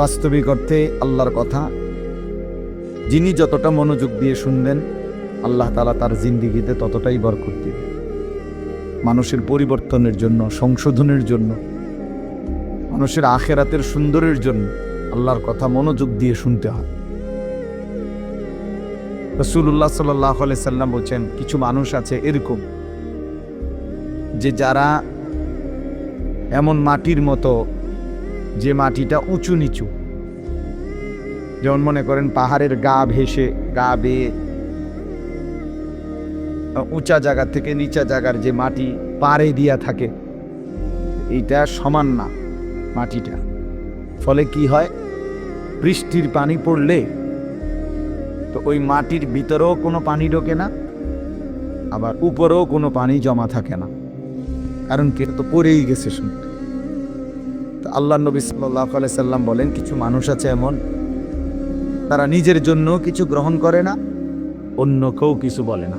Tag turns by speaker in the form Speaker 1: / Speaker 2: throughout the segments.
Speaker 1: বাস্তবিক অর্থে আল্লাহর কথা যিনি যতটা মনোযোগ দিয়ে শুনবেন আল্লাহ তালা তার জিন্দিগিতে ততটাই বর করতে মানুষের পরিবর্তনের জন্য সংশোধনের জন্য মানুষের আখেরাতের সুন্দরের জন্য আল্লাহর কথা মনোযোগ দিয়ে শুনতে হয় রসুল্লাহ সাল্লাহ সাল্লাম বলছেন কিছু মানুষ আছে এরকম যে যারা এমন মাটির মতো যে মাটিটা উঁচু নিচু যেমন মনে করেন পাহাড়ের গা ভেসে গা বেয়ে উঁচা জায়গা থেকে নিচা জায়গার যে মাটি পাড়ে দিয়া থাকে এইটা সমান না মাটিটা ফলে কি হয় বৃষ্টির পানি পড়লে তো ওই মাটির ভিতরেও কোনো পানি ঢোকে না আবার উপরেও কোনো পানি জমা থাকে না কারণ কে তো পড়েই গেছে শুনতে আল্লাহ নবী সাল্লাহ সাল্লাম বলেন কিছু মানুষ আছে এমন তারা নিজের জন্য কিছু গ্রহণ করে না অন্য কেউ কিছু বলে না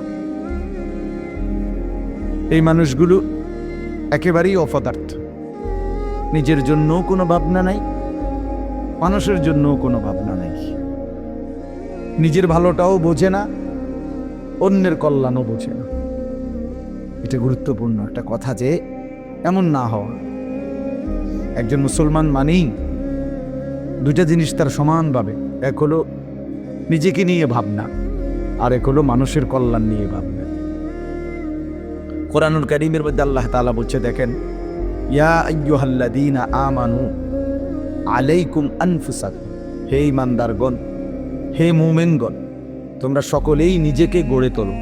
Speaker 1: এই মানুষগুলো একেবারেই অপদার্থ নিজের জন্যও কোনো ভাবনা নাই মানুষের জন্যও কোনো ভাবনা নাই নিজের ভালোটাও বোঝে না অন্যের কল্যাণও বোঝে না এটা গুরুত্বপূর্ণ একটা কথা যে এমন না হওয়া একজন মুসলমান মানেই দুইটা জিনিস তার সমানভাবে এক হলো নিজেকে নিয়ে ভাবনা আর এক হলো মানুষের কল্যাণ নিয়ে ভাবনা কোরআনুল করিমের মধ্যে আল্লাহ তালা বলছে দেখেন ইয়া আয়ুহাল্লাদিন আমানু আলাইকুম আনফুসাক হে ইমানদারগণ হে মোমেনগণ তোমরা সকলেই নিজেকে গড়ে তোলো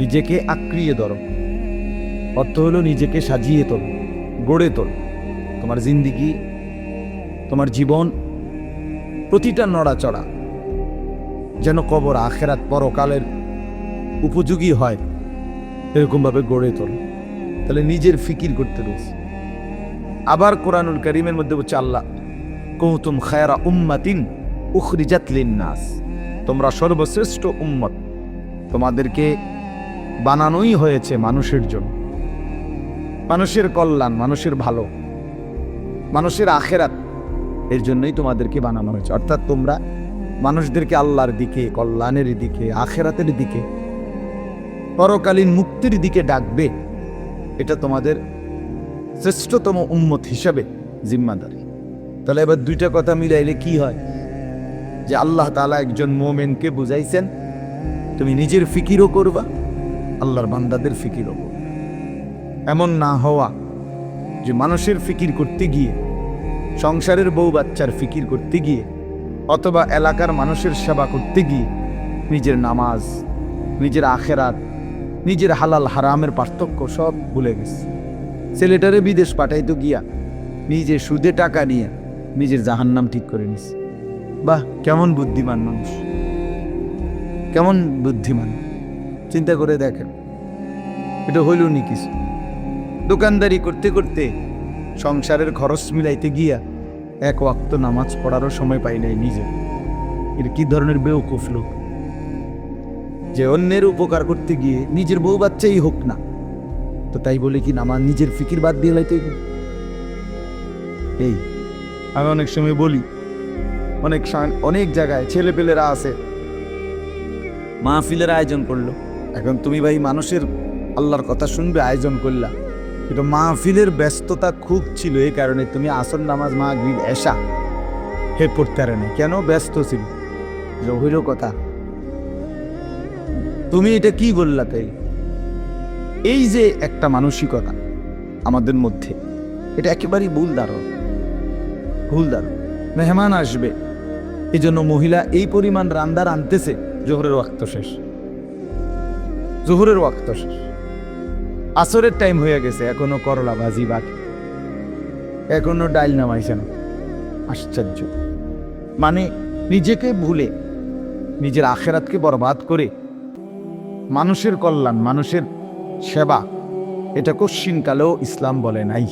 Speaker 1: নিজেকে আক্রিয়ে ধরো অর্থ হলো নিজেকে সাজিয়ে তোলো গড়ে তোলো তোমার জিন্দিগি তোমার জীবন প্রতিটা নড়াচড়া যেন কবর আখেরাত পরকালের উপযোগী হয় এরকমভাবে গড়ে তোল তাহলে নিজের ফিকির করতে রয়েছে আবার কোরআনুল করিমের মধ্যে বলছে আল্লাহ কৌতুম খায়রা উম্মাতিন উখরিজাত নাস তোমরা সর্বশ্রেষ্ঠ উম্মত তোমাদেরকে বানানোই হয়েছে মানুষের জন্য মানুষের কল্যাণ মানুষের ভালো মানুষের আখেরাত এর জন্যই তোমাদেরকে বানানো হয়েছে অর্থাৎ তোমরা মানুষদেরকে আল্লাহর দিকে কল্যাণের দিকে আখেরাতের দিকে পরকালীন মুক্তির দিকে ডাকবে এটা তোমাদের শ্রেষ্ঠতম উম্মত হিসাবে জিম্মাদারি তাহলে এবার দুইটা কথা মিলাইলে কি হয় যে আল্লাহ তালা একজন মোমেনকে বুঝাইছেন তুমি নিজের ফিকিরও করবা আল্লাহর বান্দাদের ফিকিরও করবা এমন না হওয়া যে মানুষের ফিকির করতে গিয়ে সংসারের বউ বাচ্চার ফিকির করতে গিয়ে অথবা এলাকার মানুষের সেবা করতে গিয়ে নিজের নামাজ নিজের আখেরাত নিজের হালাল হারামের পার্থক্য সব ভুলে গেছে ছেলেটারে বিদেশ পাঠাইতে গিয়া নিজে সুদে টাকা নিয়ে নিজের জাহান্নাম ঠিক করে নিছে বাহ কেমন বুদ্ধিমান মানুষ কেমন বুদ্ধিমান চিন্তা করে দেখেন এটা হইল নি কিছু দোকানদারি করতে করতে সংসারের খরচ মিলাইতে গিয়া এক ওয়াক্ত নামাজ পড়ারও সময় পাই নাই নিজে এর কি ধরনের বেউকুফ লোক যে অন্যের উপকার করতে গিয়ে নিজের বউ বাচ্চাই হোক না তো তাই বলে কি নামাজ নিজের ফিকির বাদ দিয়ে লাইতে এই আমি অনেক সময় বলি অনেক অনেক জায়গায় ছেলে পেলেরা আছে মাহফিলের আয়োজন করলো এখন তুমি ভাই মানুষের আল্লাহর কথা শুনবে আয়োজন করলা কিন্তু মাহফিলের ব্যস্ততা খুব ছিল এই কারণে তুমি আসর নামাজ মাহবিব এসা হে পড়তে কেন ব্যস্ত ছিল হইল কথা তুমি এটা কি বললা তাই এই যে একটা মানসিকতা আমাদের মধ্যে এটা একেবারেই ভুল ধারণ ভুল ধারণ মেহমান আসবে এই জন্য মহিলা এই পরিমাণ রান্দার আনতেছে জোহরের ওয়াক্ত শেষ জোহরের ওয়াক্ত শেষ আসরের টাইম হয়ে গেছে এখনো করলা ভাজি বাকি এখনো ডাইল নামাইছে না আশ্চর্য মানে নিজেকে ভুলে নিজের আখেরাতকে বরবাদ করে মানুষের কল্যাণ মানুষের সেবা এটা কশ্চিনকালেও ইসলাম বলে নাই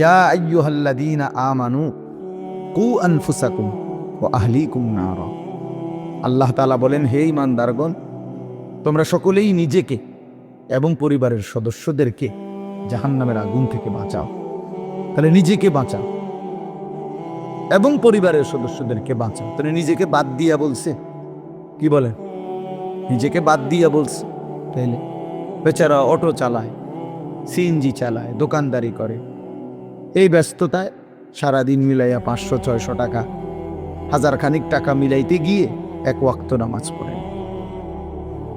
Speaker 1: ইয়া আয়ুহাল্লাদিন আমানু কু আনফুসাকুম ও আহলিকুম নার আল্লাহ তালা বলেন হে ইমানদারগণ তোমরা সকলেই নিজেকে এবং পরিবারের সদস্যদেরকে জাহান্নামের আগুন থেকে বাঁচাও তাহলে নিজেকে বাঁচাও এবং পরিবারের সদস্যদেরকে বাঁচাও তাহলে নিজেকে বাদ দিয়া বলছে কি বলেন নিজেকে বাদ দিয়া বলছে তাইলে বেচারা অটো চালায় সিএনজি চালায় দোকানদারি করে এই ব্যস্ততায় সারাদিন মিলাইয়া পাঁচশো ছয়শো টাকা হাজার খানিক টাকা মিলাইতে গিয়ে এক ওয়াক্ত নামাজ পড়েন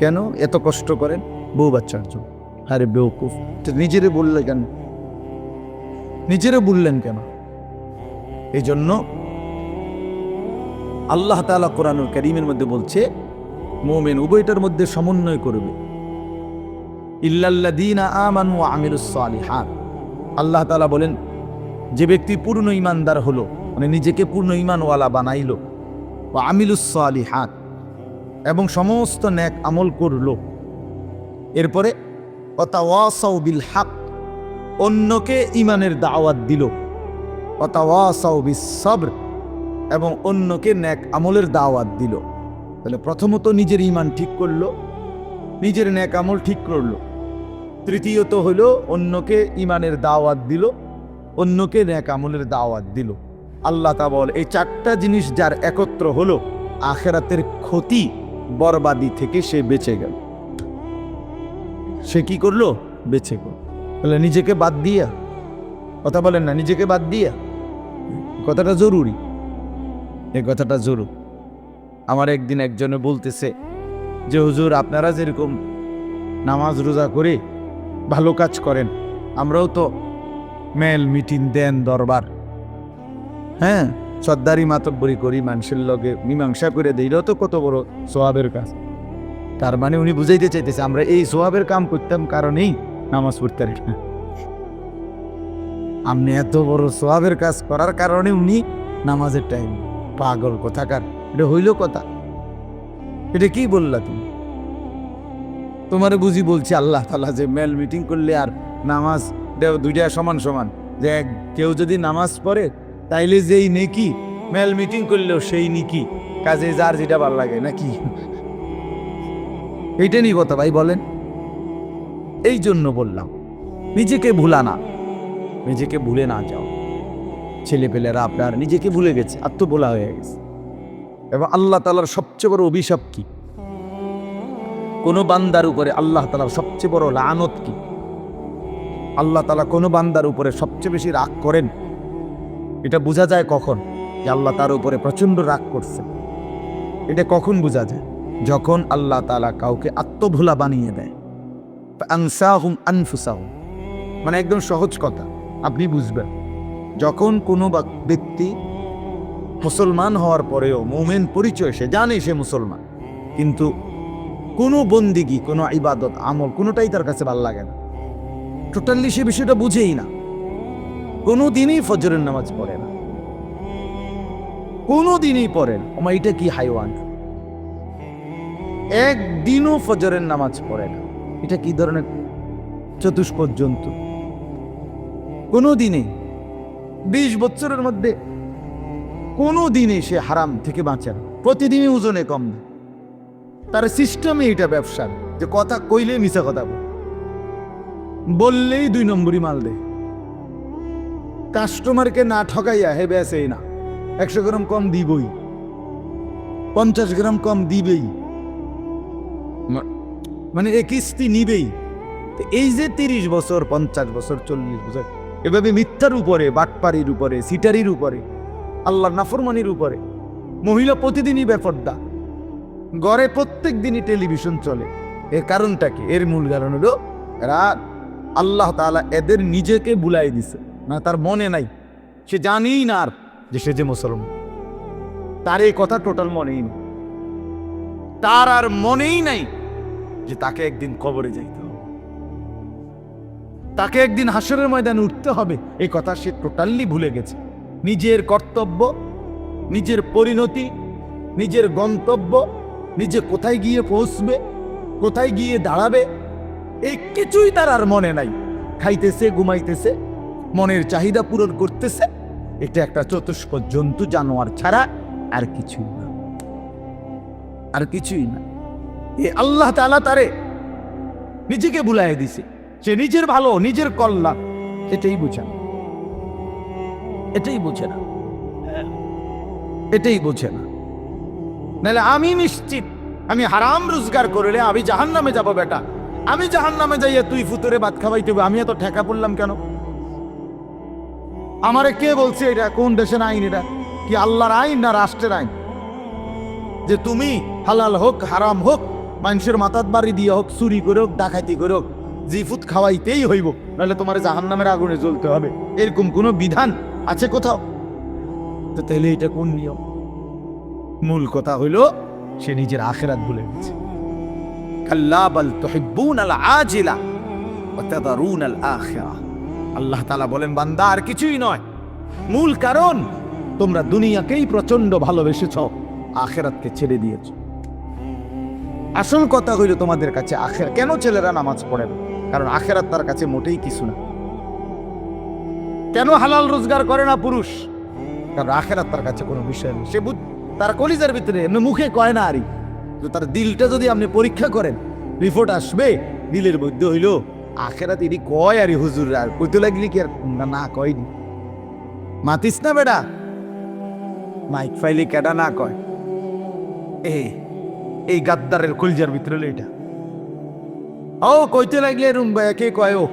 Speaker 1: কেন এত কষ্ট করেন বউ বাচ্চার জন্য আরে বেউকুফ নিজেরে বললে কেন নিজেরে বললেন কেন এই জন্য আল্লাহ তালা কোরআনুল করিমের মধ্যে বলছে মোমেন উভয়টার মধ্যে সমন্বয় করবে আল্লাহ তালা বলেন যে ব্যক্তি পূর্ণ ইমানদার হলো মানে নিজেকে পূর্ণ ইমানওয়ালা বানাইল ও হাত এবং সমস্ত ন্যাক আমল করলো এরপরে বিল হাক অন্যকে ইমানের দাওয়াত দিল অতাওয়াসাউ সবর এবং অন্যকে ন্যাক আমলের দাওয়াত দিল তাহলে প্রথমত নিজের ইমান ঠিক করলো নিজের ন্যাক আমল ঠিক করলো তৃতীয়ত হইল অন্যকে ইমানের দাওয়াত দিল অন্যকে ন্যাক আমলের দাওয়াত দিল আল্লাহ তাবল এই চারটা জিনিস যার একত্র হলো আখেরাতের ক্ষতি বরবাদি থেকে সে বেঁচে গেল সে কি করলো বেছে গো বলে নিজেকে বাদ দিয়া কথা বলেন না নিজেকে বাদ দিয়া কথাটা জরুরি এ কথাটা জরুর আমার একদিন একজনে বলতেছে যে হুজুর আপনারা যেরকম নামাজ রোজা করে ভালো কাজ করেন আমরাও তো মেল মিটিং দেন দরবার হ্যাঁ সর্দারি মাতব্বরি করি মানুষের লগে মীমাংসা করে দিলেও তো কত বড় সোয়াবের কাজ তার মানে উনি বুঝাইতে চাইতেছে আমরা এই সোহাবের কাম করতাম কারণেই নামাজ পড়তে পারি না আপনি এত বড় সোহাবের কাজ করার কারণে উনি নামাজের টাইম পাগল কথাকার এটা হইল কথা এটা কি বললা তুমি তোমারে বুঝি বলছি আল্লাহ তালা যে মেল মিটিং করলে আর নামাজ দুইটা সমান সমান যে কেউ যদি নামাজ পড়ে তাইলে যেই নেকি মেল মিটিং করলেও সেই নেকি কাজে যার যেটা ভাল লাগে নাকি এইটা নিয়ে কথা ভাই বলেন এই জন্য বললাম নিজেকে ভুলা না নিজেকে ভুলে না যাও ছেলেপেলেরা আপনার নিজেকে ভুলে গেছে আত্মবোলা হয়ে গেছে এবং আল্লাহ তালার সবচেয়ে বড় অভিশাপ কি কোনো বান্দার উপরে আল্লাহ তালার সবচেয়ে বড় লানত কি আল্লাহ তালা কোনো বান্দার উপরে সবচেয়ে বেশি রাগ করেন এটা বোঝা যায় কখন যে আল্লাহ তার উপরে প্রচণ্ড রাগ করছে এটা কখন বোঝা যায় যখন আল্লাহ তালা কাউকে আত্মভোলা বানিয়ে দেয় মানে একদম সহজ কথা আপনি বুঝবেন যখন কোনো ব্যক্তি মুসলমান হওয়ার পরেও মোমেন পরিচয় সে জানে সে মুসলমান কিন্তু কোনো বন্দিগি কোনো ইবাদত আমল কোনোটাই তার কাছে ভাল লাগে না টোটালি সে বিষয়টা বুঝেই না কোনো দিনই ফজরের নামাজ পড়ে না কোনো দিনই পড়ে না আমার এটা কি হাইওয়ান একদিনও ফজরের নামাজ পড়ে না এটা কি ধরনের চতুষ্পদ জন্তু কোনো দিনে বিশ বছরের মধ্যে কোনো দিনে সে হারাম থেকে বাঁচে না প্রতিদিনই ওজনে কম না তার সিস্টেমে এটা ব্যবসা যে কথা কইলে মিশা কথা বললেই দুই নম্বরই মাল দে কাস্টমারকে না ঠকাইয়া হে আসে না একশো গ্রাম কম দিবই পঞ্চাশ গ্রাম কম দিবেই মানে এ কিস্তি নিবেই এই যে তিরিশ বছর পঞ্চাশ বছর চল্লিশ বছর এভাবে মিথ্যার উপরে বাটপাড়ির উপরে সিটারির উপরে আল্লাহ নাফরমানির উপরে মহিলা প্রতিদিনই বেপর্দা গড়ে প্রত্যেক দিনই টেলিভিশন চলে এর কারণটা কি এর মূল কারণ হলো এরা আল্লাহ তালা এদের নিজেকে বুলাই দিছে না তার মনে নাই সে জানেই না আর যে সে যে মুসলমান তার এই কথা টোটাল মনেই নেই তার আর মনেই নাই যে তাকে একদিন কবরে যাইতে হবে তাকে একদিন হাসরের ময়দানে উঠতে হবে এই কথা সে টোটালি ভুলে গেছে নিজের কর্তব্য নিজের পরিণতি নিজের গন্তব্য নিজে কোথায় গিয়ে পৌঁছবে কোথায় গিয়ে দাঁড়াবে এই কিছুই তার আর মনে নাই খাইতেছে ঘুমাইতেছে মনের চাহিদা পূরণ করতেছে এটা একটা চতুষ্ক জন্তু জানোয়ার ছাড়া আর কিছুই না আর কিছুই না এ আল্লাহ তালা তারে নিজেকে ভুলাই দিছে সে নিজের ভালো নিজের কল্যাণ এটাই বুঝে না এটাই বুঝে না এটাই বুঝে না নাহলে আমি নিশ্চিত আমি হারাম রোজগার করলে আমি জাহান নামে যাবো বেটা আমি জাহান নামে যাইয়া তুই ফুতুরে ভাত খাওয়াইতে তুই আমি এত ঠেকা পড়লাম কেন আমারে কে বলছে এটা কোন দেশের আইন এটা কি আল্লাহর আইন না রাষ্ট্রের আইন যে তুমি হালাল হোক হারাম হোক মানুষের মাথাত বাড়ি দিয়ে হোক চুরি করে হোক ডাকাতি করে হোক জিফুত খাওয়াইতেই হইব নাহলে তোমার জাহান নামের আগুনে জ্বলতে হবে এরকম কোনো বিধান আছে কোথাও তো তাহলে এটা কোন নিয়ম মূল কথা হইল সে নিজের আখেরাত ভুলে গেছে কাল্লা বাল তহিব্বুন আল আজিলা ওয়াতাদারুন আল আখিরা আল্লাহ তাআলা বলেন বান্দা আর কিছুই নয় মূল কারণ তোমরা দুনিয়াকেই প্রচন্ড ভালোবেসেছ আখেরাতকে ছেড়ে দিয়েছো আসল কথা হইল তোমাদের কাছে আখের কেন ছেলেরা নামাজ পড়ে না কারণ আর তার কাছে মোটেই কিছু না কেন হালাল রোজগার করে না পুরুষ কারণ আর তার কাছে কোনো বিষয় নেই সে বুঝ তার কলিজার ভিতরে এমনি মুখে কয় না আরই তার দিলটা যদি আপনি পরীক্ষা করেন রিপোর্ট আসবে দিলের মধ্যে হইল আখেরাত তিনি কয় আরে হুজুর আর কইতে লাগলি কি আর না কয়নি মাতিস না বেটা মাইক ফাইলে কেডা না কয় এই এই গাদ্দারের খুলজার ভিতরে এটা ও কইতে লাগলে রুম কে কয় ও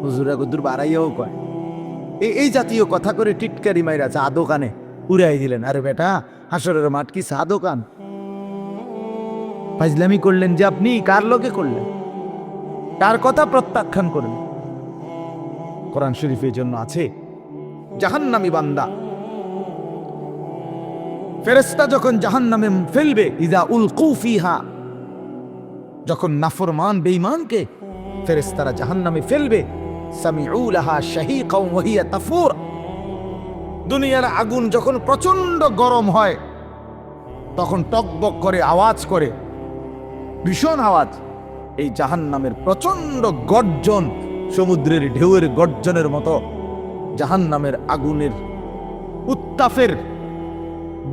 Speaker 1: হুজুরা গুদুর বাড়াইয়াও কয় এই এই জাতীয় কথা করে টিটকারি মাইরা চা দোকানে উড়াই দিলেন আরে বেটা হাসরের মাঠ কি চা দোকান ফাজলামি করলেন যে আপনি কার লোকে করলেন তার কথা প্রত্যাখ্যান করলেন কোরআন শরীফের জন্য আছে জাহান্নামি বান্দা ফেরেস্তা যখন জাহান নামে ফেলবে ইদা উল কুফিহা যখন নাফরমান বেঈমানকে ফেরেস্তারা জাহান নামে ফেলবে সামিউলাহা শাহীকাও ওয়াহিয়া তাফুর দুনিয়ার আগুন যখন প্রচন্ড গরম হয় তখন টকবক করে আওয়াজ করে ভীষণ আওয়াজ এই জাহান নামের প্রচন্ড গর্জন সমুদ্রের ঢেউয়ের গর্জনের মতো জাহান নামের আগুনের উত্তাপের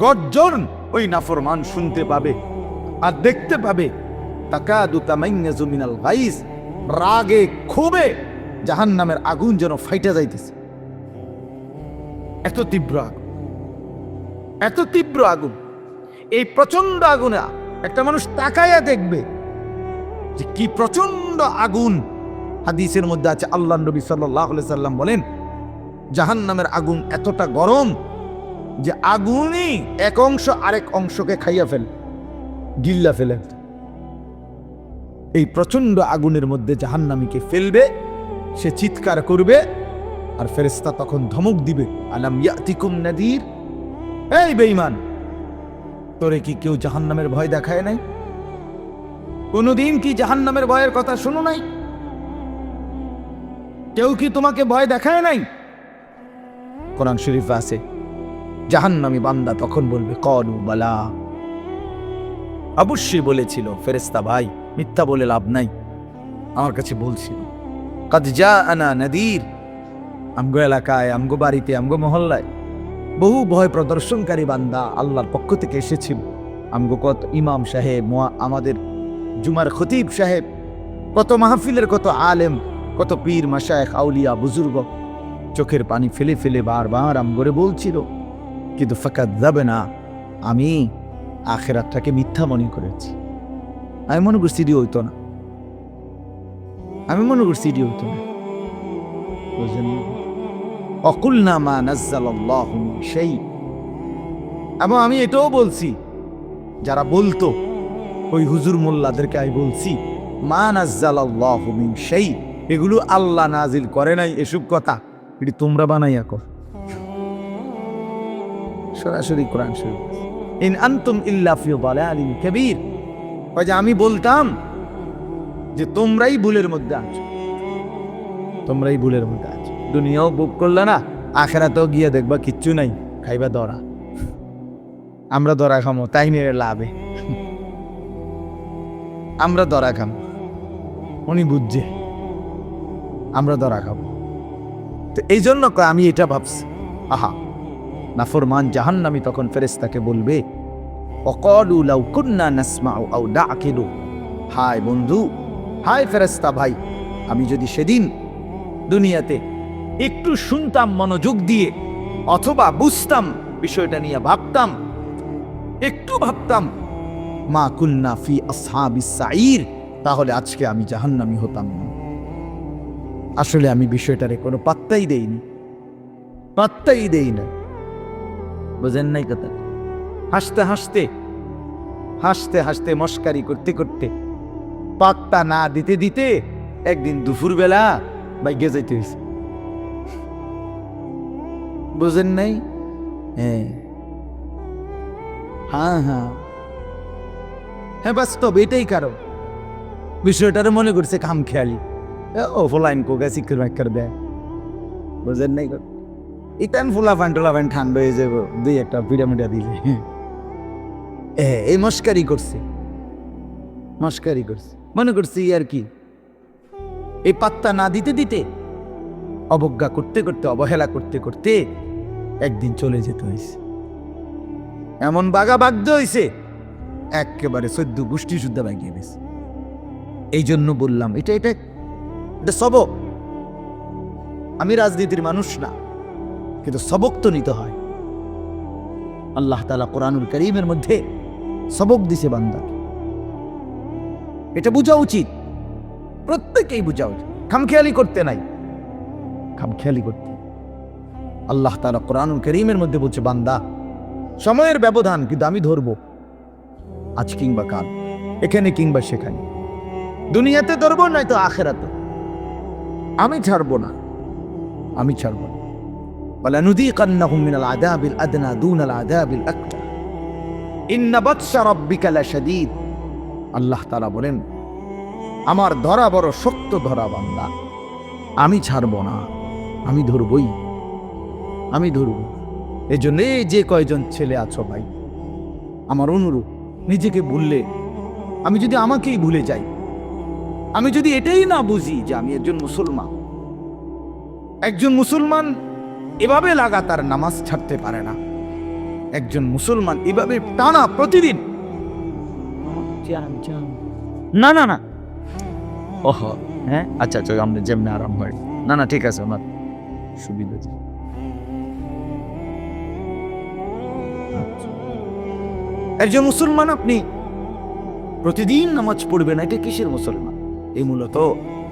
Speaker 1: গর্জন ওই নাফরমান শুনতে পাবে আর দেখতে পাবে রাগে ক্ষোভে জাহান নামের আগুন যেন ফাইটা যাইতেছে এত তীব্র আগুন এত তীব্র আগুন এই প্রচন্ড আগুনে একটা মানুষ তাকায়া দেখবে যে কি প্রচন্ড আগুন হাদিসের মধ্যে আছে আল্লাহ নবী সাল্লাহ সাল্লাম বলেন জাহান নামের আগুন এতটা গরম যে আগুনই এক অংশ আরেক অংশকে খাইয়া ফেলে গিল্লা ফেলে এই প্রচণ্ড আগুনের মধ্যে জাহান্নামীকে ফেলবে সে চিৎকার করবে আর ফেরেস্তা তখন ধমক দিবে আলাম ইয়াতিকুম নাদির এই বেঈমান তোরে কি কেউ জাহান্নামের ভয় দেখায় নাই কোনোদিন কি জাহান্নামের ভয়ের কথা শুনো নাই কেউ কি তোমাকে ভয় দেখায় নাই কোরআন শরীফ আছে জাহান্নামী বান্দা তখন বলবে কলু বালা অবশ্যই বলেছিল ফেরেস্তা ভাই মিথ্যা বলে লাভ নাই আমার কাছে বলছিল কাজ যা আনা নদীর আমগো এলাকায় আমগো বাড়িতে আমগো মহল্লায় বহু ভয় প্রদর্শনকারী বান্দা আল্লাহর পক্ষ থেকে এসেছিল আমগো কত ইমাম সাহেব আমাদের জুমার খতিব সাহেব কত মাহফিলের কত আলেম কত পীর মাসায় আউলিয়া বুজুর্গ চোখের পানি ফেলে ফেলে বারবার আমগরে বলছিল কিন্তু ফাঁকা যাবে না আমি আখেরাতটাকে মিথ্যা মনে করেছি আমি মনে করছি এটি হইতো না আমি মনে করছি এটি হইতো না বুঝলেন অকুল নামা নাজ্জাল্লাহ সেই এবং আমি এটাও বলছি যারা বলতো ওই হুজুর মোল্লাদেরকে আমি বলছি মা নাজ্জাল্লাহ সেই এগুলো আল্লাহ নাজিল করে নাই এসব কথা এটি তোমরা বানাইয়া কর সরাসরি কোরআন শরীফ ইন আন্তুম ইল্লা ফি দালালিন কাবীর ওই যে আমি বলতাম যে তোমরাই ভুলের মধ্যে আছো তোমরাই ভুলের মধ্যে আছো দুনিয়াও বুক করলে না আখেরাতেও গিয়ে দেখবা কিচ্ছু নাই খাইবা দরা আমরা দরা খামো তাই নিয়ে লাভে আমরা দরা খাম উনি বুঝছে আমরা দরা খাবো তো এই জন্য আমি এটা ভাবছি আহা নাফরমান জাহান্নামি তখন ফেরেস্তাকে বলবে অকলু লাউকুন্না নাসমাউ আউ ডা আকিলু হায় বন্ধু হায় ফেরেস্তা ভাই আমি যদি সেদিন দুনিয়াতে একটু শুনতাম মনোযোগ দিয়ে অথবা বুঝতাম বিষয়টা নিয়ে ভাবতাম একটু ভাবতাম মা কুন্না ফি আসহাবিস সাইর তাহলে আজকে আমি জাহান্নামি হতাম না আসলে আমি বিষয়টারে কোনো পাত্তাই দেইনি পাত্তাই দেই না বোঝেন নাই কথা হাসতে হাসতে হাসতে হাসতে মস্কারি করতে করতে পাত্তা না দিতে দিতে একদিন দুপুরবেলা বাইকে যাইতে হয়েছে বোঝেন নাই হ্যাঁ হ্যাঁ হ্যাঁ হ্যাঁ তবে এটাই কারো বিষয়টারে মনে করছে খাম খেয়ালি ও ফলাইন কোকা শিক্ষক ব্যাখ্যার দেয় বোঝেন নাই কথা ইটান ফুলা ফান টোলা ফান ঠান্ডা হয়ে যাবো দুই একটা পিরামিডা দিলে এই মস্কারি করছে মস্কারি করছে মনে করছি আর কি এই পাত্তা না দিতে দিতে অবজ্ঞা করতে করতে অবহেলা করতে করতে একদিন চলে যেতে হয়েছে এমন বাগা বাগদ হয়েছে একেবারে সদ্য গোষ্ঠী শুদ্ধা বাগিয়ে গেছে এই জন্য বললাম এটা এটা এটা সব আমি রাজনীতির মানুষ না কিন্তু সবক তো নিতে হয় আল্লাহ তালা কোরআনুল করিমের মধ্যে সবক দিছে বান্দাকে এটা বোঝা উচিত প্রত্যেকেই বোঝা উচিত খামখেয়ালি করতে নাই খামখেয়ালি করতে আল্লাহ তালা কোরআনুল করিমের মধ্যে বলছে বান্দা সময়ের ব্যবধান কিন্তু আমি ধরবো আজ কিংবা কাল এখানে কিংবা সেখানে দুনিয়াতে ধরবো নয়তো আখেরাতে আমি ছাড়বো না আমি ছাড়বো না মিনাল আযাবিল আদনা দুনাল আল্লাহ বলেন আমার ধরা বড় সত্য ধরা বান্দা আমি ছাড়ব না আমি ধরবই আমি ধরব এই জন্য যে কয়জন ছেলে আছো ভাই আমার অনুরোধ নিজেকে ভুললে আমি যদি আমাকেই ভুলে যাই আমি যদি এটাই না বুঝি যে আমি একজন মুসলমান একজন মুসলমান এভাবে লাগাতার নামাজ ছাড়তে পারে না একজন মুসলমান এভাবে টানা প্রতিদিন না না না ওহ হ্যাঁ আচ্ছা আচ্ছা আপনি যেমনি আরাম হয় না না ঠিক আছে আমার সুবিধা একজন মুসলমান আপনি প্রতিদিন নামাজ পড়বেন এটা কিসের মুসলমান এই মূলত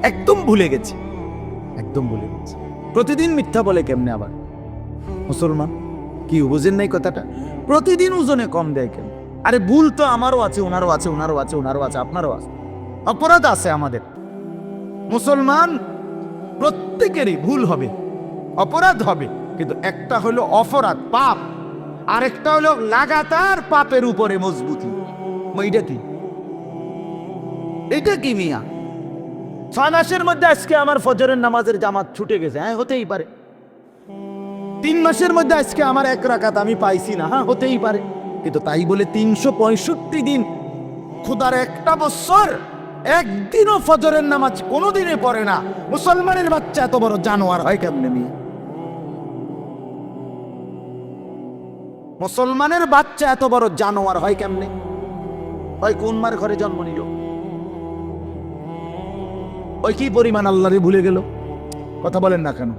Speaker 1: একদম ভুলে গেছে একদম ভুলে গেছে প্রতিদিন মিথ্যা বলে কেমনে আবার মুসলমান কি বুঝেন নাই কথাটা প্রতিদিন ওজনে কম দেয় কেন আরে ভুল তো আমারও আছে ওনারও আছে ওনারও আছে ওনারও আছে আপনারও আছে অপরাধ আছে আমাদের মুসলমান প্রত্যেকেরই ভুল হবে অপরাধ হবে কিন্তু একটা হলো অপরাধ পাপ আরেকটা হলো লাগাতার পাপের উপরে মজবুতি এইটা কি এটা কি মিয়া ছয় মাসের মধ্যে আজকে আমার ফজরের নামাজের জামাত ছুটে গেছে হ্যাঁ হতেই পারে তিন মাসের মধ্যে আজকে আমার এক রাকাত আমি পাইছি না হ্যাঁ হতেই পারে কিন্তু তাই বলে তিনশো পঁয়ষট্টি দিন খুদার একটা বছর একদিনও ফজরের নামাজ কোনোদিনে পড়ে না মুসলমানের বাচ্চা এত বড় জানোয়ার হয় কেমনে মেয়ে মুসলমানের বাচ্চা এত বড় জানোয়ার হয় কেমনে হয় কোন মার ঘরে জন্ম নিল ওই কি পরিমাণ আল্লাহরে ভুলে গেল কথা বলেন না কেন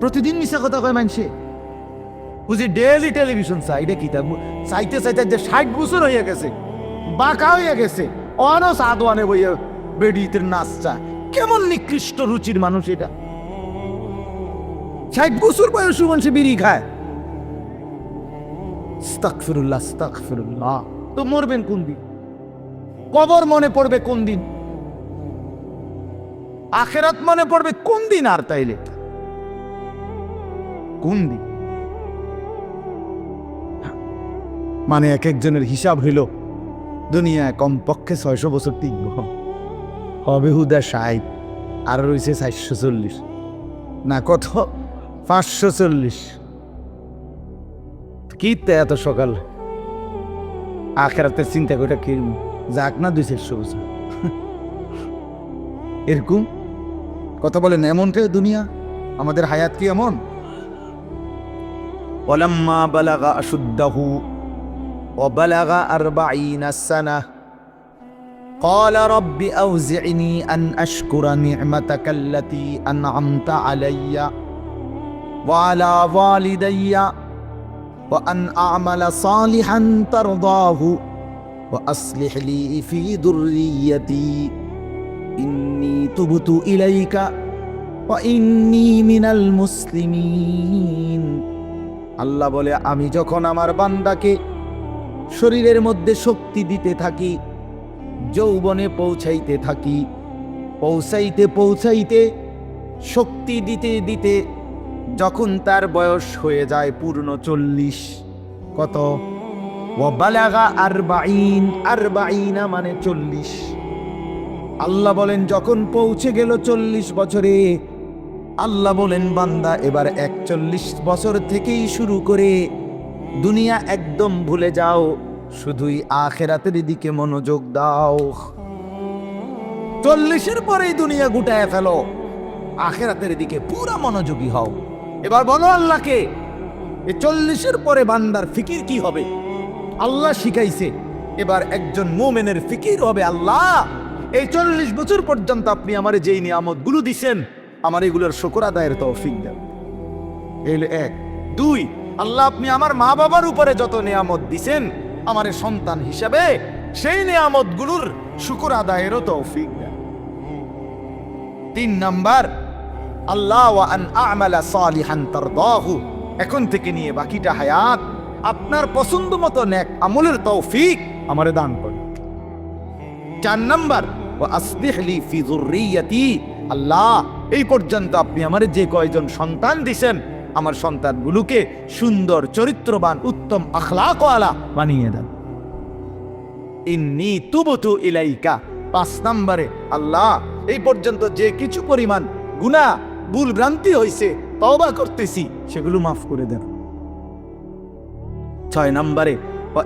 Speaker 1: প্রতিদিন মিশা কথা কয় মানছে বুঝি ডেলি টেলিভিশন চাই এটা কি তা চাইতে চাইতে যে ষাট বছর হয়ে গেছে বাঁকা হয়ে গেছে অনস সাদওয়ানে বইয়ে বেডিতে নাচটা কেমন নিকৃষ্ট রুচির মানুষ এটা ষাট বছর বয়স মানুষে বিড়ি খায় স্তাকফিরুল্লাহ স্তাকফিরুল্লাহ তো মরবেন কোন দিন কবর মনে পড়বে কোন দিন আখেরাত মনে পড়বে কোন দিন আর তাইলে কোন দিন মানে এক একজনের হিসাব হইল দুনিয়া কমপক্ষে ছয়শো বছর টিকব হুদা সাহেব আর রয়েছে চারশো চল্লিশ না কত পাঁচশো চল্লিশ কি এত সকাল আখেরাতের চিন্তা করে কিরম যাক না দুই সেট সবুজ এরকম কথা বলেন এমন কে দুনিয়া আমাদের হায়াত কি এমন ওলাম্মা বালাগা আশুদ্দাহু وبلغ أربعين سنة قال رب أوزعني أن أشكر نعمتك التي أنعمت علي وعلى والدي وأن أعمل صالحا ترضاه وأصلح لي في ذريتي إني تبت إليك وإني من المسلمين আল্লাহ বলে আমি যখন আমার বান্দাকে শরীরের মধ্যে শক্তি দিতে থাকি যৌবনে পৌঁছাইতে থাকি পৌঁছাইতে পৌঁছাইতে শক্তি দিতে দিতে যখন তার বয়স হয়ে যায় পূর্ণ চল্লিশ কত মানে চল্লিশ আল্লাহ বলেন যখন পৌঁছে গেল চল্লিশ বছরে আল্লাহ বলেন বান্দা এবার একচল্লিশ বছর থেকেই শুরু করে দুনিয়া একদম ভুলে যাও শুধুই আখেরাতের দিকে মনোযোগ দাও চল্লিশের পরেই দুনিয়া গুটায় ফেলো আখেরাতের দিকে পুরা মনোযোগী হও এবার বলো আল্লাহকে এ চল্লিশের পরে বান্দার ফিকির কি হবে আল্লাহ শিখাইছে এবার একজন মোমেনের ফিকির হবে আল্লাহ এই চল্লিশ বছর পর্যন্ত আপনি আমার যেই গুলো দিছেন আমার এগুলোর শকর আদায়ের তৌফিক দেন এই এক দুই আল্লাহ আপনি আমার মা বাবার উপরে যত নিয়ামত দিছেন আমার সন্তান হিসাবে সেই গুলোর শুকুর আদায়েরও তৌফিক দেন তিন নাম্বার আল্লাহ আন আমালা সালিহান তার এখন থেকে নিয়ে বাকিটা হায়াত আপনার পছন্দ মতো নেক আমলের তৌফিক আমারে দান করে চার নাম্বার আসলিহলি ফি যুররিয়াতি আল্লাহ এই পর্যন্ত আপনি আমারে যে কয়জন সন্তান দিছেন আমার সন্তানগুলোকে সুন্দর চরিত্রবান উত্তম আখলাকওয়ালা বানিয়ে দেন ইন্নি তুবতু ইলাইকা পাঁচ নম্বরে আল্লাহ এই পর্যন্ত যে কিছু পরিমাণ গুণা ভুল ভ্রান্তি হয়েছে তওবা করতেছি সেগুলো মাফ করে দেন ছয় নম্বরে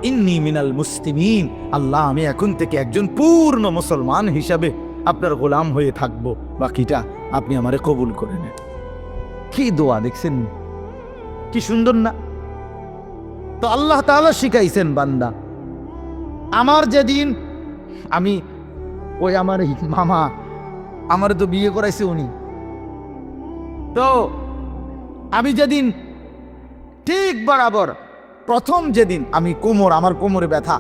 Speaker 1: ইন্নি মিনাল মুসলিমিন আল্লাহ আমি এখন থেকে একজন পূর্ণ মুসলমান হিসাবে আপনার গোলাম হয়ে থাকব বাকিটা আপনি আমারে কবুল করে নেন কি দোয়া দেখছেন কি সুন্দর না তো আল্লাহ তালা শিখাইছেন বান্দা আমার যেদিন আমি ওই আমার মামা আমার তো বিয়ে করাইছে উনি তো আমি যেদিন ঠিক বরাবর প্রথম যেদিন আমি কোমর আমার কোমরে ব্যথা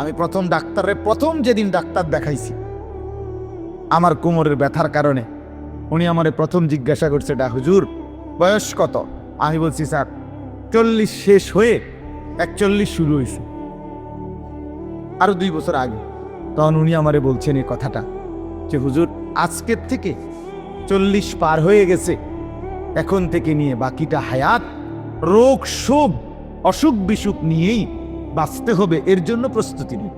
Speaker 1: আমি প্রথম ডাক্তারে প্রথম যেদিন ডাক্তার দেখাইছি আমার কোমরের ব্যথার কারণে উনি আমার প্রথম জিজ্ঞাসা করছে ডা হুজুর বয়স কত আমি বলছি স্যার চল্লিশ শেষ হয়ে একচল্লিশ শুরু হয়েছে আরও দুই বছর আগে তখন উনি আমারে বলছেন এই কথাটা যে হুজুর আজকের থেকে চল্লিশ পার হয়ে গেছে এখন থেকে নিয়ে বাকিটা হায়াত রোগ শোভ অসুখ বিসুখ নিয়েই বাঁচতে হবে এর জন্য প্রস্তুতি নেই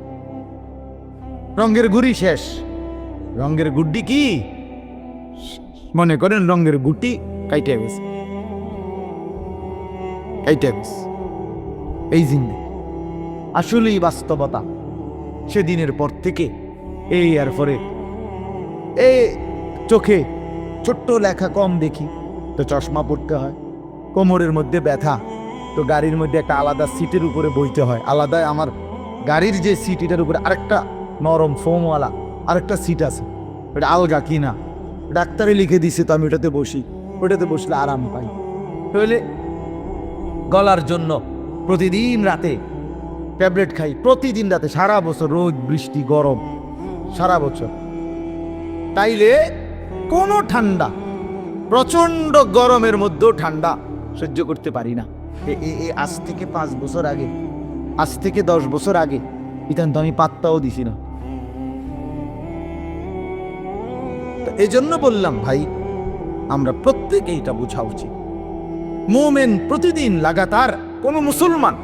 Speaker 1: রঙের গুড়ি শেষ রঙের গুড্ডি কি মনে করেন রঙের গুটি কাইটে গেছে গেছে এই জিন্দে আসলেই বাস্তবতা সেদিনের পর থেকে এই আর পরে এ চোখে ছোট্ট লেখা কম দেখি তো চশমা পড়তে হয় কোমরের মধ্যে ব্যথা তো গাড়ির মধ্যে একটা আলাদা সিটের উপরে বইতে হয় আলাদা আমার গাড়ির যে সিট এটার উপরে আরেকটা নরম ফোমওয়ালা আরেকটা সিট আছে ওটা আলগা কিনা ডাক্তারে লিখে দিছে তো আমি ওটাতে বসি ওটাতে বসলে আরাম পাই তাহলে গলার জন্য প্রতিদিন রাতে ট্যাবলেট খাই প্রতিদিন রাতে সারা বছর রোদ বৃষ্টি গরম সারা বছর তাইলে কোনো ঠান্ডা প্রচণ্ড গরমের মধ্যেও ঠান্ডা সহ্য করতে পারি না আজ থেকে পাঁচ বছর আগে আজ থেকে দশ বছর আগে ইতান তো আমি পাত্তাও দিছি না এই জন্য বললাম ভাই আমরা প্রত্যেকে এটা বোঝা উচিত মোমেন প্রতিদিন লাগাতার কোন মুসলমান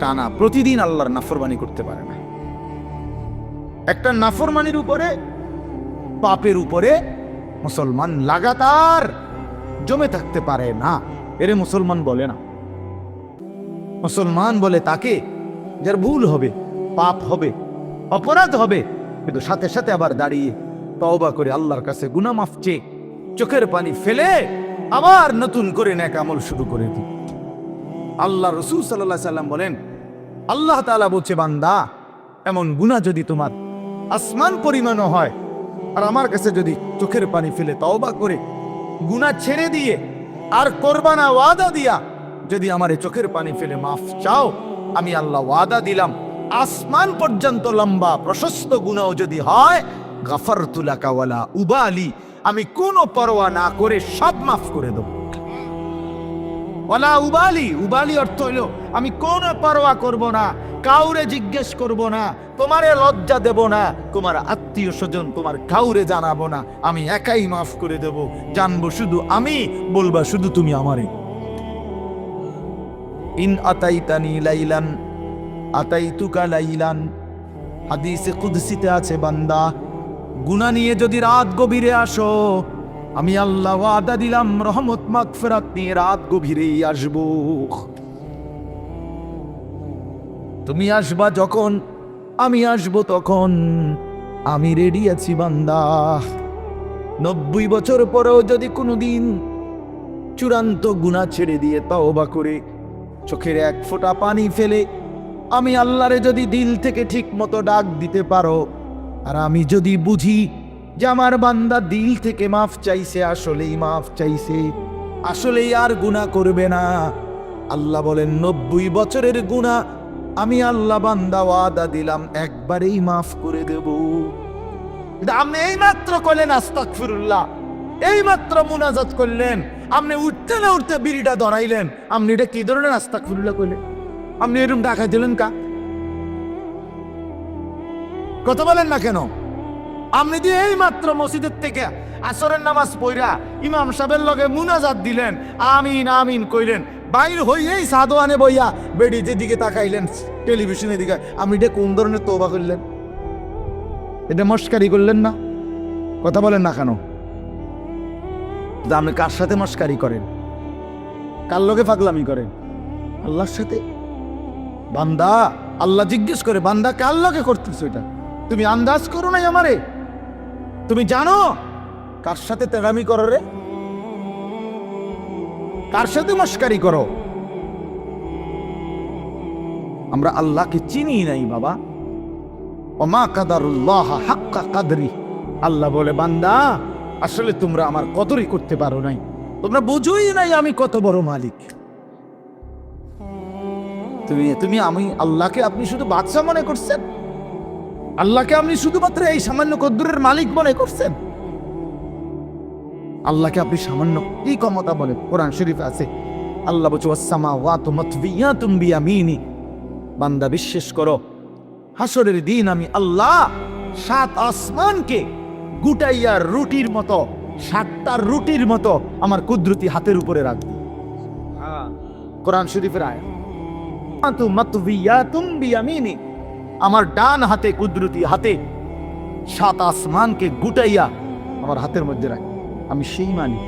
Speaker 1: টানা প্রতিদিন আল্লাহর নাফরমানি করতে পারে না একটা নাফরমানির উপরে পাপের উপরে মুসলমান লাগাতার জমে থাকতে পারে না এরে মুসলমান বলে না মুসলমান বলে তাকে যার ভুল হবে পাপ হবে অপরাধ হবে কিন্তু সাথে সাথে আবার দাঁড়িয়ে তওবা করে আল্লাহর কাছে গুনা মাফ চেয়ে চোখের পানি ফেলে আবার নতুন করে ন্যাক আমল শুরু করে দিই আল্লাহ রসুল সাল্লা সাল্লাম বলেন আল্লাহ তালা বলছে বান্দা এমন গুণা যদি তোমার আসমান পরিমাণও হয় আর আমার কাছে যদি চোখের পানি ফেলে তওবা করে গুণা ছেড়ে দিয়ে আর করবানা ওয়াদা দিয়া যদি আমার চোখের পানি ফেলে মাফ চাও আমি আল্লাহ ওয়াদা দিলাম আসমান পর্যন্ত লম্বা প্রশস্ত গুণাও যদি হয় গাফার তুলাকাওয়ালা উবালি আমি কোনো পরোয়া না করে সব মাফ করে দেব ওলা উবালি উবালি অর্থ হইল আমি কোনো পরোয়া করব না কাউরে জিজ্ঞেস করব না তোমারে লজ্জা দেব না তোমার আত্মীয় স্বজন তোমার কাউরে জানাবো না আমি একাই মাফ করে দেব জানবো শুধু আমি বলবা শুধু তুমি আমারে ইন আতাইতানি লাইলান আতাইতুকা লাইলান হাদিসে কুদসিতে আছে বান্দা গুনা নিয়ে যদি রাত গভীরে আসো আমি আল্লাহ আদা দিলাম রহমত মাগফিরাত নিয়ে রাত গভীরেই আসব তুমি আসবা যখন আমি আসব তখন আমি রেডি আছি বান্দা নব্বই বছর পরেও যদি কোনোদিন চূড়ান্ত গুণা ছেড়ে দিয়ে তাও বা করে চোখের এক ফোঁটা পানি ফেলে আমি আল্লাহরে যদি দিল থেকে ঠিক মতো ডাক দিতে পারো আর আমি যদি বুঝি যে আমার বান্দা দিল থেকে মাফ চাইছে আসলেই মাফ চাইছে আসলেই আর গুণা করবে না আল্লাহ বলেন নব্বই বছরের গুণা আমি আল্লাহ বান্দা ওয়াদা দিলাম একবারেই মাফ করে দেব আপনি এই মাত্র করলেন আস্তাক ফিরুল্লাহ এই মাত্র মুনাজাত করলেন আপনি উঠতে না উঠতে বিড়িটা ধরাইলেন আপনি এটা কি ধরনের রাস্তা খুললে কইলে আপনি এরকম ডাকা দিলেন কা কথা বলেন না কেন আপনি দিয়ে এই মাত্র মসজিদের থেকে আসরের নামাজ পইরা ইমাম সাহেবের লগে মুনাজাত দিলেন আমিন আমিন কইলেন বাইর হইয়েই সাদোয়ানে বইয়া বেড়ি দিকে তাকাইলেন টেলিভিশনের দিকে আপনি এটা কোন ধরনের তোবা করলেন এটা মস্কারি করলেন না কথা বলেন না কেন যে আপনি কার সাথে মাসকারি করেন কার লোকে ফাগলামি করেন আল্লাহর সাথে বান্দা আল্লাহ জিজ্ঞেস করে বান্দা কার লোকে করতেছো এটা তুমি আন্দাজ করো নাই আমারে তুমি জানো কার সাথে তেরামি করো রে কার সাথে মস্কারি করো আমরা আল্লাহকে চিনি নাই বাবা অমা কাদার হাক্কা কাদরি আল্লাহ বলে বান্দা আসলে তোমরা আমার কদরই করতে পারো নাই তোমরা বুঝোই নাই আমি কত বড় মালিক তুমি তুমি আমি আল্লাহকে আপনি শুধু বাদশা মনে করছেন আল্লাহকে আপনি শুধুমাত্র এই সামান্য কদ্দুরের মালিক মনে করছেন আল্লাহকে আপনি সামান্য কি ক্ষমতা বলেন কোরআন শরীফ আছে আল্লাহ বলছে ওয়াসামা ওয়া তুমতবিয়া তুমবিয়া মিনি বান্দা বিশ্বাস করো হাসরের দিন আমি আল্লাহ সাত আসমানকে গুটাইয়া রুটির মতো সাতটা রুটির মতো আমার কুদরতি হাতের উপরে রাখবি কোরআন শরীফের আয় তু মাতবিয়া তুমি আমিনি আমার ডান হাতে কুদরতি হাতে সাত আসমানকে গুটাইয়া আমার হাতের মধ্যে রাখি আমি সেই মানি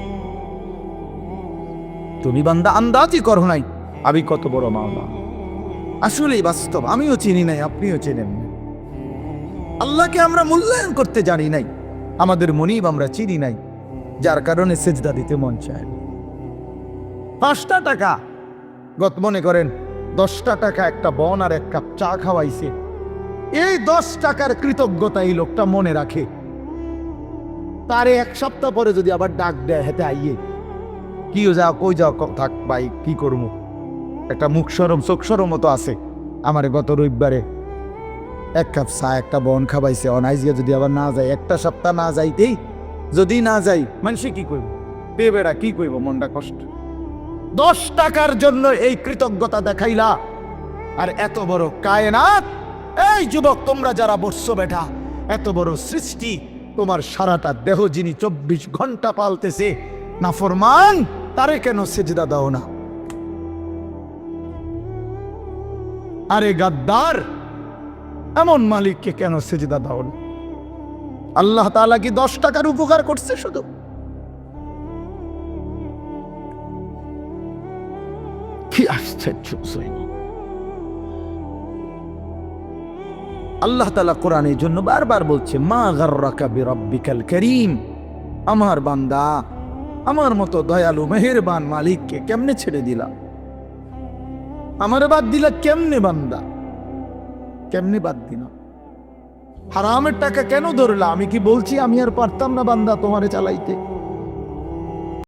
Speaker 1: তুমি বান্দা আন্দাজই করো নাই আমি কত বড় মাওলা আসলেই বাস্তব আমিও চিনি নাই আপনিও চেনেন আল্লাহকে আমরা মূল্যায়ন করতে জানি নাই আমাদের মনিব আমরা চিনি নাই যার কারণে সেজদা দিতে মন চায় পাঁচটা টাকা গত মনে করেন দশটা টাকা একটা বন আর এক কাপ চা খাওয়াইছে এই দশ টাকার কৃতজ্ঞতা এই লোকটা মনে রাখে তারে এক সপ্তাহ পরে যদি আবার ডাক দেয় হেতে আইয়ে কি যাও কই যাও থাক ভাই কি করবো একটা মুখ সরম চোখ সরম তো আছে আমার গত রবিবারে এক কাপ চা একটা বন খাবাইছে গিয়ে যদি আবার না যায় একটা সপ্তাহ না যাইতেই যদি না যাই মানুষে কি করবো বেবেরা কি করবো মনটা কষ্ট দশ টাকার জন্য এই কৃতজ্ঞতা দেখাইলা আর এত বড় কায়নাত এই যুবক তোমরা যারা বসছো বেটা এত বড় সৃষ্টি তোমার সারাটা দেহ যিনি চব্বিশ ঘন্টা পালতেছে না ফরমান তারে কেন সেজদা দাও না আরে গাদ্দার এমন মালিককে কেন সেজিদা দাও আল্লাহ তালা কি দশ টাকার উপকার করছে শুধু কি আশ্চর্য আল্লাহ তালা কোরআনের জন্য বারবার বলছে মা গার্রাকা বিকাল করিম আমার বান্দা আমার মতো দয়ালু মেহেরবান মালিককে কেমনে ছেড়ে দিলা আমার বাদ দিলা কেমনে বান্দা কেমনে বাদ দিন হারামের টাকা কেন ধরলা আমি কি বলছি আমি আর পারতাম না বান্দা তোমারে চালাইতে